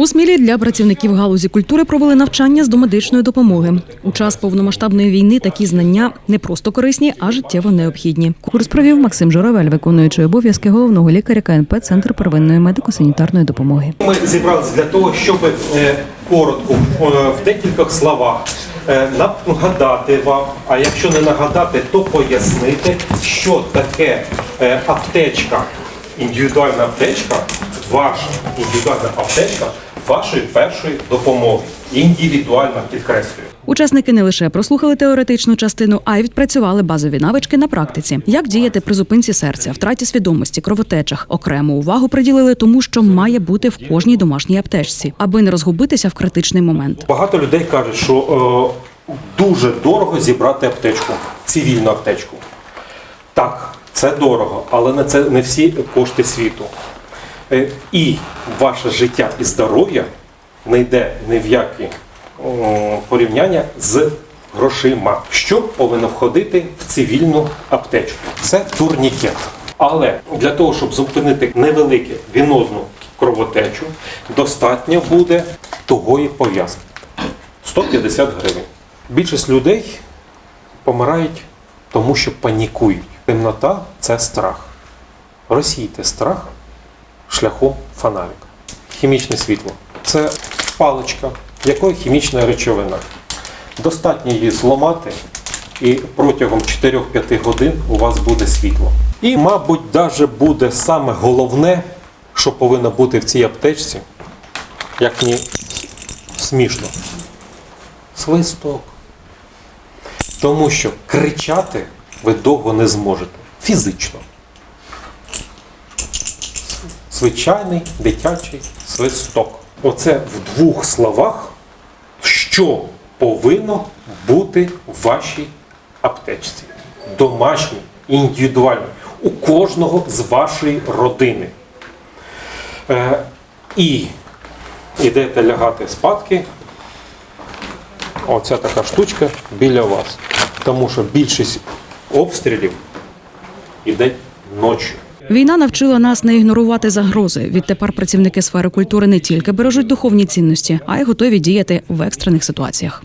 У Смілі для працівників галузі культури провели навчання з домедичної допомоги. У час повномасштабної війни такі знання не просто корисні, а життєво необхідні. Курс провів Максим Журавель, виконуючий обов'язки головного лікаря КНП Центр первинної медико-санітарної допомоги. Ми зібралися для того, щоб е, коротко е, в декількох словах е, нагадати вам, а якщо не нагадати, то пояснити, що таке аптечка, індивідуальна аптечка, ваша індивідуальна аптечка вашої першої допомоги. Індивідуальна підкреслюю. Учасники не лише прослухали теоретичну частину, а й відпрацювали базові навички на практиці. Як діяти при зупинці серця, втраті свідомості, кровотечах. Окрему увагу приділили тому, що має бути в кожній домашній аптечці, аби не розгубитися в критичний момент. Багато людей кажуть, що е, дуже дорого зібрати аптечку, цивільну аптечку. Так, це дорого, але не це не всі кошти світу. Е, і ваше життя і здоров'я не йде ні в які порівняння з грошима. Що повинно входити в цивільну аптечку? Це турнікет. Але для того, щоб зупинити невелику вінозну кровотечу, достатньо буде тугої пов'язки. 150 гривень. Більшість людей помирають тому, що панікують. Темнота це страх. Розсійте страх шляхом фонарика. Хімічне світло це паличка, якої хімічна речовина. Достатньо її зламати, і протягом 4-5 годин у вас буде світло. І, мабуть, навіть буде саме головне, що повинно бути в цій аптечці, як ні смішно. Свисток. Тому що кричати ви довго не зможете фізично. Звичайний дитячий свисток. Оце в двох словах, що повинно бути в вашій аптечці. Домашній, індивідуальний, у кожного з вашої родини. Е, і йдете лягати спадки, оця така штучка біля вас. Тому що більшість обстрілів іде ночі. Війна навчила нас не ігнорувати загрози. Відтепер працівники сфери культури не тільки бережуть духовні цінності, а й готові діяти в екстрених ситуаціях.